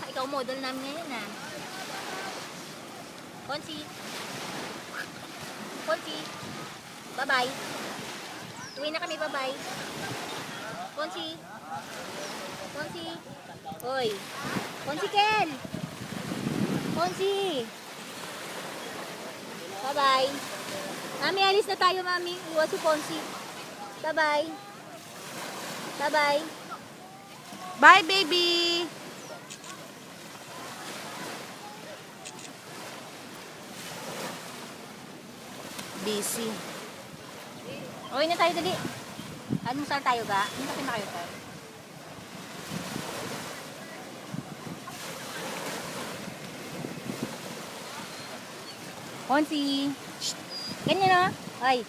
ka. Ikaw model namin ngayon ah. Konsi. Konsi. Bye-bye. Uwi na kami, bye-bye. Konsi. Konsi. Hoy. Konsi Kel. Konsi. Bye-bye. Mami, alis na tayo, Mami. Iwas si Konsi. Bye-bye. Bye-bye. Bye, baby! Busy. Uwi na tayo, dali. Anong saan tayo ga? Kasi na kayo, sir? Konsi. Ganyan na. Ay.